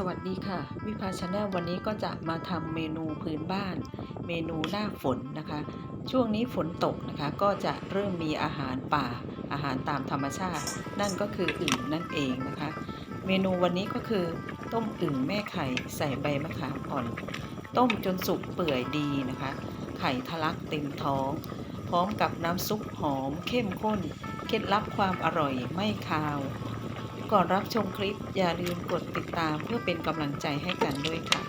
สวัสดีค่ะ วิภาชาแนลวันนี้ก็จะมาทำเมนูพื้นบ้าน เมนูหน้าฝนนะคะ ช่วงนี้ฝนตกนะคะ ก็จะเริ่มมีอาหารป่า อาหารตามธรรมชาติ นั่นก็คืออึ่งนั่นเองนะคะ เมนูวันนี้ก็คือ ต้มอึ่งแม่ไข่ใส่ใบมะขามอ่อน ต้มจนสุกเปื่อยดีนะคะ ไข่ทะลักเต็มท้อง พร้อมกับน้ำซุปหอมเข้มข้น เคล็ดลับความอร่อยไม่คาว ก่อนรับชมคลิปอย่าลืมกดติดตามเพื่อเป็นกำลังใจให้กันด้วยค่ะ